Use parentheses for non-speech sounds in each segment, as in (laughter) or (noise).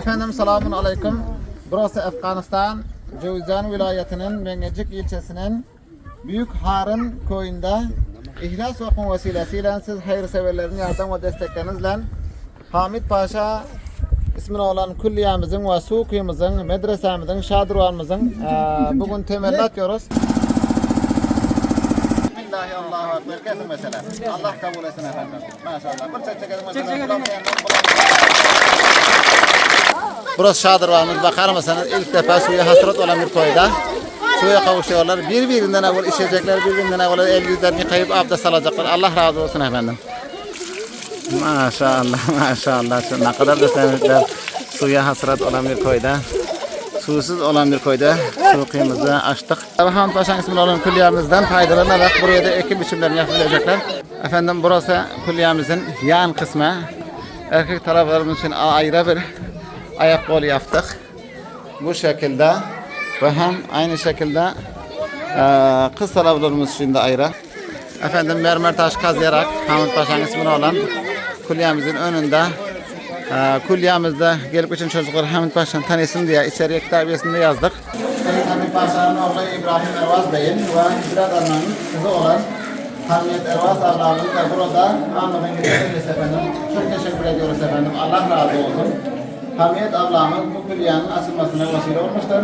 Efendim selamun aleyküm. Burası Afganistan, Cevizan vilayetinin Mengecik ilçesinin Büyük Harın köyünde İhlas Vakfı vesilesiyle siz hayırseverlerin yardım ve desteklerinizle Hamid Paşa ismini olan külliyemizin ve sukuyumuzun, medresemizin, şadırvanımızın eee, bugün temelini atıyoruz. Bismillahi Allahu Ekber. Mesela. Allah kabul etsin efendim. Maşallah. Bir çek çekelim mesela. Burası şadırvanımız. Bakar mısınız? İlk defa suya hasret olan bir koyda. Suya kavuşuyorlar. Birbirinden evvel içecekler, birbirinden evvel el yüzlerini yıkayıp abdest alacaklar. Allah razı olsun efendim. Maşallah, (laughs) maşallah. Şu Ne kadar da sevinçler. Suya hasret olan bir koyda. Susuz olan bir koyda su kıyımızı açtık. Hamid Paşa'nın ismini olan külliyemizden faydalanarak buraya da ekim biçimlerini yapabilecekler. Efendim burası külliyemizin yan kısmı. Erkek taraflarımız için ayrı bir ayak kol yaptık. Bu şekilde ve hem aynı şekilde eee kız taraflarımız de ayrı. Efendim mermer taş kazıyarak Hamid Paşa'nın ismini olan külliyemizin önünde eee külliyemizde gelip geçen çocuklar Hamid Paşa'nı tanısın diye içeriye kitabiyesinde yazdık. Hamid Paşa'nın oğlu İbrahim Ervaz Bey'in ve Hanım'ın kızı olan Hamiyet Ervaz ablamız da burada anlamın getiririz efendim. Çok teşekkür ediyoruz efendim. Allah razı olsun. Hamiyet ablamız bu külliyenin açılmasına vesile olmuştur.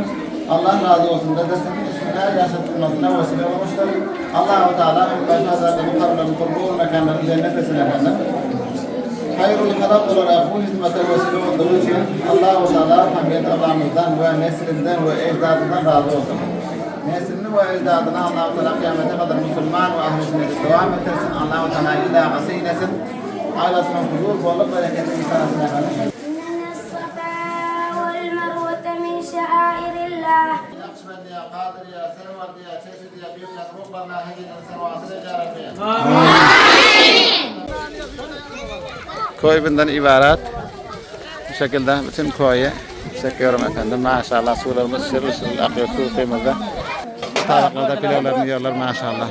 Allah razı olsun. Dedesinin ismine yaşatılmasına vesile olmuştur. Allah-u Teala Paşa Hazretleri kabulünü kurduğu mekanları cennet etsin efendim. Hayrul halak olarak bu hizmete vesile olduğu için Allah-u Teala Hamiyet ablamızdan ve neslinden ve ecdadından razı olsun. Neslini ve ecdadına Allah-u Teala kıyamete kadar Müslüman ve ahl-i sünneti devam ettirsin. Allah-u Teala ilahası eylesin. Ailesine huzur, bolluk, bereketli insan etsin Hegiden, Servası'na Carabiye. Koybinden ibaret. Bu şekilde bütün koyu çekiyorum efendim. Maşallah sularımız şırıl şırıl akıyor su kıyımızda. Tabaklarda pilavlarını yiyorlar maşallah.